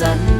sudden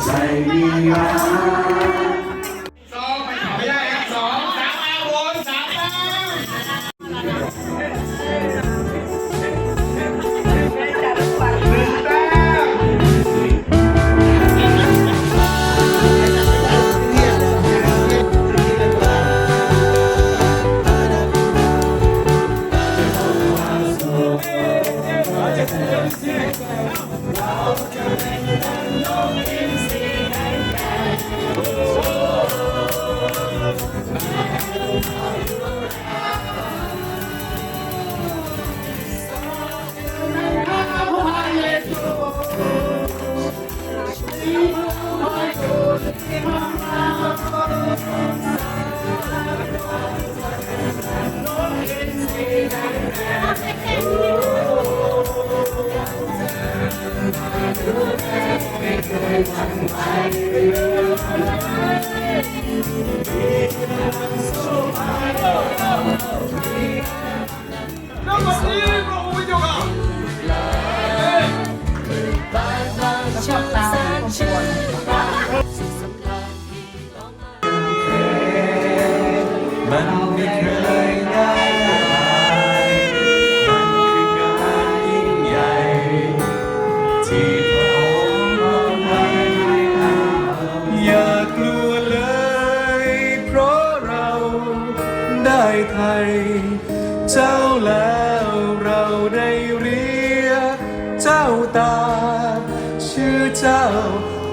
在你眼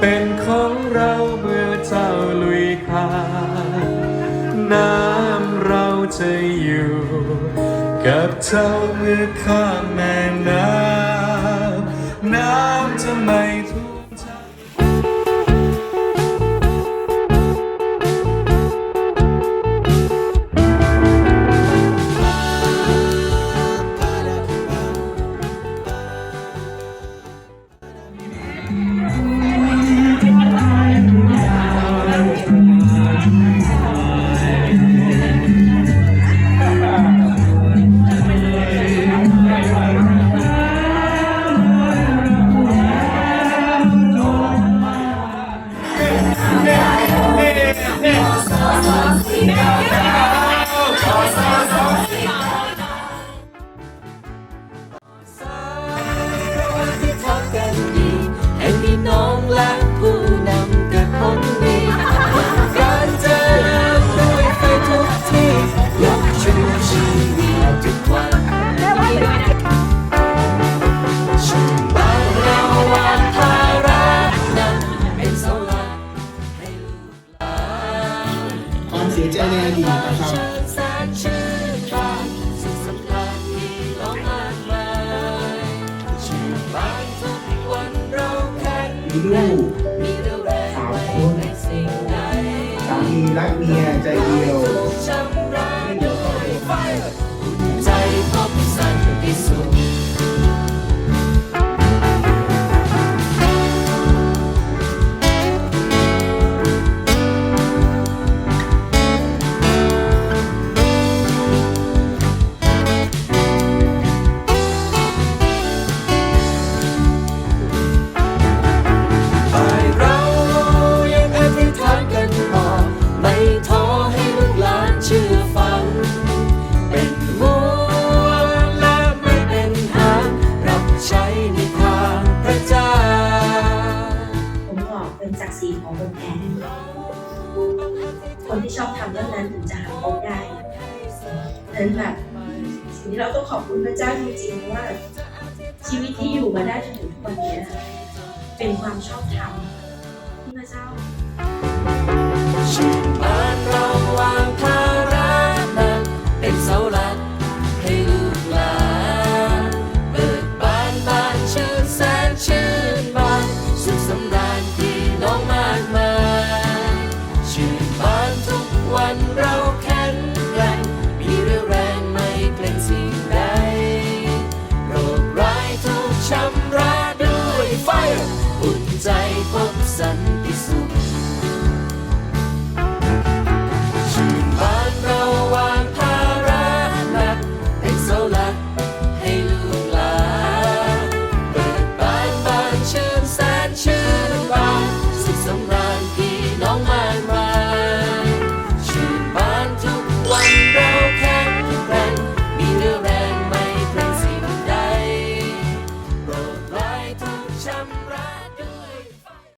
เป็นของเราเมื่อเจ้าลุยขาน้ำเราจะอยู่ กับเจ้าเมื่อข้าแม่น้ำน้ำจะไม่ now. สียใจในอดีตนะครับมีลูกสามคนสามีรักเมียใจเดียว ใจพบ เนแบบสิ่งที่เราต้องขอบคุณพระเจ้าจริงๆว่า ชีวิตที่อยู่มาได้จนถึงทุกวันนี้เป็นความชอบธรรมที่พระเจ้า